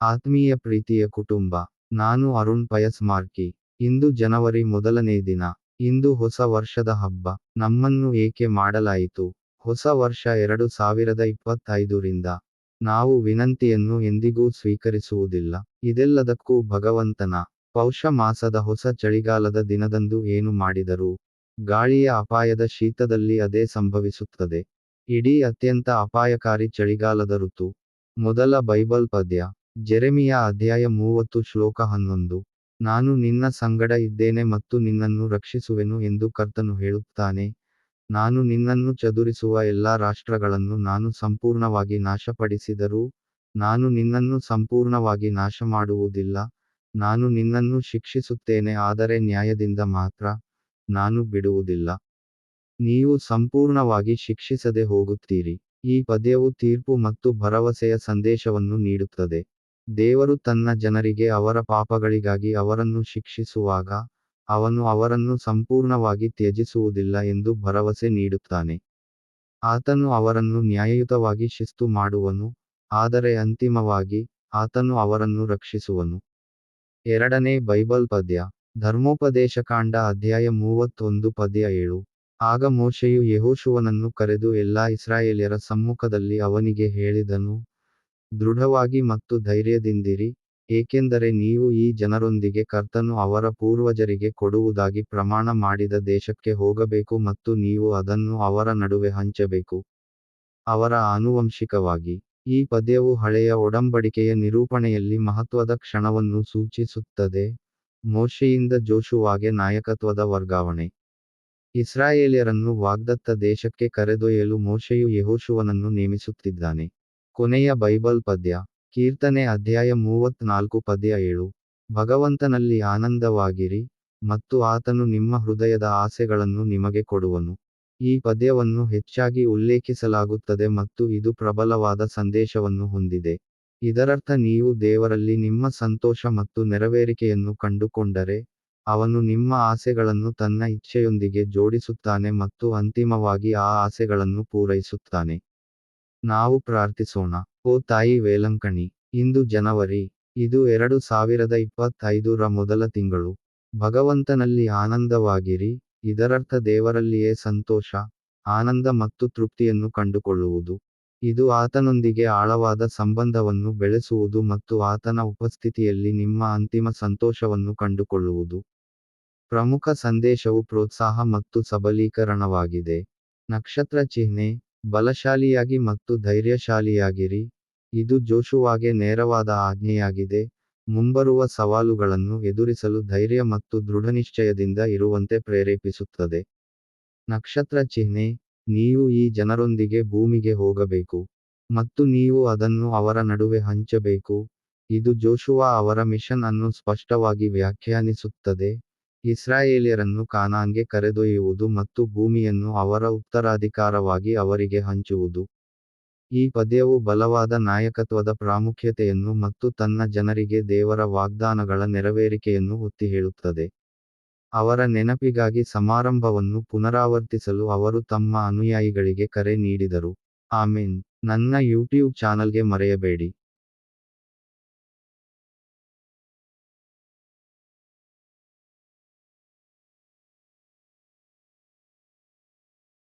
ಆತ್ಮೀಯ ಪ್ರೀತಿಯ ಕುಟುಂಬ, ನಾನು ಅರುಣ್ ಪಯಸ್ ಮಾರ್ಕಿ. ಇಂದು ಜನವರಿ ಮೊದಲನೇ ದಿನ. ಇಂದು ಹೊಸ ವರ್ಷದ ಹಬ್ಬ. ನಮ್ಮನ್ನು ಏಕೆ ಮಾಡಲಾಯಿತು? ಹೊಸ ವರ್ಷ ಎರಡು ಸಾವಿರದ ಇಪ್ಪತ್ತೈದರಿಂದ ನಾವು ವಿನಂತಿಯನ್ನು ಎಂದಿಗೂ ಸ್ವೀಕರಿಸುವುದಿಲ್ಲ. ಇದೆಲ್ಲದಕ್ಕೂ ಭಗವಂತನ ಪೌಷ ಮಾಸದ ಹೊಸ ಚಳಿಗಾಲದ ದಿನದಂದು ಏನು ಮಾಡಿದರು, ಗಾಳಿಯ ಅಪಾಯದ ಶೀತದಲ್ಲಿ ಅದೇ ಸಂಭವಿಸುತ್ತದೆ. ಇಡೀ ಅತ್ಯಂತ ಅಪಾಯಕಾರಿ ಚಳಿಗಾಲದ ಋತು. ಮೊದಲ ಬೈಬಲ್ ಪದ್ಯ. ಜೆರೆಮಿಯ ಅಧ್ಯಾಯ ಮೂವತ್ತು ಶ್ಲೋಕ ಹನ್ನೊಂದು. ನಾನು ನಿನ್ನ ಸಂಗಡ ಇದ್ದೇನೆ ಮತ್ತು ನಿನ್ನನ್ನು ರಕ್ಷಿಸುವೆನು ಎಂದು ಕರ್ತನು ಹೇಳುತ್ತಾನೆ. ನಾನು ನಿನ್ನನ್ನು ಚದುರಿಸುವ ಎಲ್ಲಾ ರಾಷ್ಟ್ರಗಳನ್ನು ನಾನು ಸಂಪೂರ್ಣವಾಗಿ ನಾಶಪಡಿಸಿದರೂ, ನಾನು ನಿನ್ನನ್ನು ಸಂಪೂರ್ಣವಾಗಿ ನಾಶ ಮಾಡುವುದಿಲ್ಲ ನಾನು ನಿನ್ನನ್ನು ಶಿಕ್ಷಿಸುತ್ತೇನೆ, ಆದರೆ ನ್ಯಾಯದಿಂದ ಮಾತ್ರ ನಾನು ಬಿಡುವುದಿಲ್ಲ. ನೀವು ಸಂಪೂರ್ಣವಾಗಿ ಶಿಕ್ಷಿಸದೆ ಹೋಗುತ್ತೀರಿ. ಈ ಪದ್ಯವು ತೀರ್ಪು ಮತ್ತು ಭರವಸೆಯ ಸಂದೇಶವನ್ನು ನೀಡುತ್ತದೆ. ದೇವರು ತನ್ನ ಜನರಿಗೆ ಅವರ ಪಾಪಗಳಿಗಾಗಿ ಅವರನ್ನು ಶಿಕ್ಷಿಸುವಾಗ ಅವನು ಅವರನ್ನು ಸಂಪೂರ್ಣವಾಗಿ ತ್ಯಜಿಸುವುದಿಲ್ಲ ಎಂದು ಭರವಸೆ ನೀಡುತ್ತಾನೆ. ಆತನು ಅವರನ್ನು ನ್ಯಾಯಯುತವಾಗಿ ಶಿಸ್ತು ಮಾಡುವನು, ಆದರೆ ಅಂತಿಮವಾಗಿ ಆತನು ಅವರನ್ನು ರಕ್ಷಿಸುವನು. ಎರಡನೇ ಬೈಬಲ್ ಪದ್ಯ ಧರ್ಮೋಪದೇಶಕಾಂಡ ಅಧ್ಯಾಯ ಮೂವತ್ತೊಂದು ಪದ್ಯ ಏಳು. ಆಗ ಮೋಶೆಯು ಯಹೋಶುವನನ್ನು ಕರೆದು, ಎಲ್ಲಾ ಇಸ್ರಾಯೇಲ್ಯರ ಸಮ್ಮುಖದಲ್ಲಿ ಅವನಿಗೆ ಹೇಳಿದನು ದೃಢವಾಗಿ ಮತ್ತು ಧೈರ್ಯದಿಂದಿರಿ, ಏಕೆಂದರೆ ನೀವು ಈ ಜನರೊಂದಿಗೆ ಕರ್ತನು ಅವರ ಪೂರ್ವಜರಿಗೆ ಕೊಡುವುದಾಗಿ ಪ್ರಮಾಣ ಮಾಡಿದ ದೇಶಕ್ಕೆ ಹೋಗಬೇಕು ಮತ್ತು ನೀವು ಅದನ್ನು ಅವರ ನಡುವೆ ಹಂಚಬೇಕು. ಅವರ ಆನುವಂಶಿಕವಾಗಿ. ಈ ಪದ್ಯವು ಹಳೆಯ ಒಡಂಬಡಿಕೆಯ ನಿರೂಪಣೆಯಲ್ಲಿ ಮಹತ್ವದ ಕ್ಷಣವನ್ನು ಸೂಚಿಸುತ್ತದೆ. ಮೋಶೆಯಿಂದ ಜೋಶುವಾಗೆ ನಾಯಕತ್ವದ ವರ್ಗಾವಣೆ. ಇಸ್ರಾಯೇಲ್ಯರನ್ನು ವಾಗ್ದತ್ತ ದೇಶಕ್ಕೆ ಕರೆದೊಯ್ಯಲು ಮೋಶೆಯು ಯಹೋಶುವನನ್ನು ನೇಮಿಸುತ್ತಿದ್ದಾನೆ. ಕೊನೆಯ ಬೈಬಲ್ ಪದ್ಯ, ಕೀರ್ತನೆ ಅಧ್ಯಾಯ ಮೂವತ್ನಾಲ್ಕು ಪದ್ಯ ಏಳು. ಭಗವಂತನಲ್ಲಿ ಆನಂದವಾಗಿರಿ ಮತ್ತು ಆತನು ನಿಮ್ಮ ಹೃದಯದ ಆಸೆಗಳನ್ನು ನಿಮಗೆ ಕೊಡುವನು. ಈ ಪದ್ಯವನ್ನು ಹೆಚ್ಚಾಗಿ ಉಲ್ಲೇಖಿಸಲಾಗುತ್ತದೆ ಮತ್ತು ಇದು ಪ್ರಬಲವಾದ ಸಂದೇಶವನ್ನು ಹೊಂದಿದೆ. ಇದರರ್ಥ ನೀವು ದೇವರಲ್ಲಿ ನಿಮ್ಮ ಸಂತೋಷ ಮತ್ತು ನೆರವೇರಿಕೆಯನ್ನು ಕಂಡುಕೊಂಡರೆ, ಅವನು ನಿಮ್ಮ ಆಸೆಗಳನ್ನು ತನ್ನ ಇಚ್ಛೆಯೊಂದಿಗೆ ಜೋಡಿಸುತ್ತಾನೆ ಮತ್ತು ಅಂತಿಮವಾಗಿ ಆ ಆಸೆಗಳನ್ನು ಪೂರೈಸುತ್ತಾನೆ. ನಾವು ಪ್ರಾರ್ಥಿಸೋಣ. ಓ ತಾಯಿ ವೇಲಂಕಣಿ, ಇಂದು ಜನವರಿ, ಇದು ಎರಡು ಸಾವಿರದ ಇಪ್ಪತ್ತೈದರ ಮೊದಲ ತಿಂಗಳು. ಭಗವಂತನಲ್ಲಿ ಆನಂದವಾಗಿರಿ, ಇದರರ್ಥ ದೇವರಲ್ಲಿಯೇ ಸಂತೋಷ, ಆನಂದ ಮತ್ತು ತೃಪ್ತಿಯನ್ನು ಕಂಡುಕೊಳ್ಳುವುದು. ಇದು ಆತನೊಂದಿಗೆ ಆಳವಾದ ಸಂಬಂಧವನ್ನು ಬೆಳೆಸುವುದು ಮತ್ತು ಆತನ ಉಪಸ್ಥಿತಿಯಲ್ಲಿ ನಿಮ್ಮ ಅಂತಿಮ ಸಂತೋಷವನ್ನು ಕಂಡುಕೊಳ್ಳುವುದು. ಪ್ರಮುಖ ಸಂದೇಶವು ಪ್ರೋತ್ಸಾಹ ಮತ್ತು ಸಬಲೀಕರಣವಾಗಿದೆ. ನಕ್ಷತ್ರ ಚಿಹ್ನೆ ಬಲಶಾಲಿಯಾಗಿ ಮತ್ತು ಧೈರ್ಯಶಾಲಿಯಾಗಿರಿ. ಇದು ಜೋಶುವಾಗೆ ನೇರವಾದ ಆಜ್ಞೆಯಾಗಿದೆ. ಮುಂಬರುವ ಸವಾಲುಗಳನ್ನು ಎದುರಿಸಲು ಧೈರ್ಯ ಮತ್ತು ದೃಢನಿಶ್ಚಯದಿಂದ ಇರುವಂತೆ ಪ್ರೇರೇಪಿಸುತ್ತದೆ. ನಕ್ಷತ್ರ ಚಿಹ್ನೆ, ನೀವು ಈ ಜನರೊಂದಿಗೆ ಭೂಮಿಗೆ ಹೋಗಬೇಕು ಮತ್ತು ನೀವು ಅದನ್ನು ಅವರ ನಡುವೆ ಹಂಚಬೇಕು. ಇದು ಜೋಶುವ ಅವರ ಮಿಷನ್ ಅನ್ನು ಸ್ಪಷ್ಟವಾಗಿ ವ್ಯಾಖ್ಯಾನಿಸುತ್ತದೆ. ಇಸ್ರಾಯೇಲ್ಯರನ್ನು ಕಾನಾನ್ಗೆ ಕರೆದೊಯ್ಯುವುದು ಮತ್ತು ಭೂಮಿಯನ್ನು ಅವರ ಉತ್ತರಾಧಿಕಾರವಾಗಿ ಅವರಿಗೆ ಹಂಚುವುದು. ಈ ಪದ್ಯವು ಬಲವಾದ ನಾಯಕತ್ವದ ಪ್ರಾಮುಖ್ಯತೆಯನ್ನು ಮತ್ತು ತನ್ನ ಜನರಿಗೆ ದೇವರ ವಾಗ್ದಾನಗಳ ನೆರವೇರಿಕೆಯನ್ನು ಒತ್ತಿ ಹೇಳುತ್ತದೆ ಅವರ ನೆನಪಿಗಾಗಿ ಸಮಾರಂಭವನ್ನು ಪುನರಾವರ್ತಿಸಲು ಅವರು ತಮ್ಮ ಅನುಯಾಯಿಗಳಿಗೆ ಕರೆ ನೀಡಿದರು. ಆಮೇನ್. ನನ್ನ ಯೂಟ್ಯೂಬ್ ಚಾನಲ್ಗೆ ಮರೆಯಬೇಡಿ.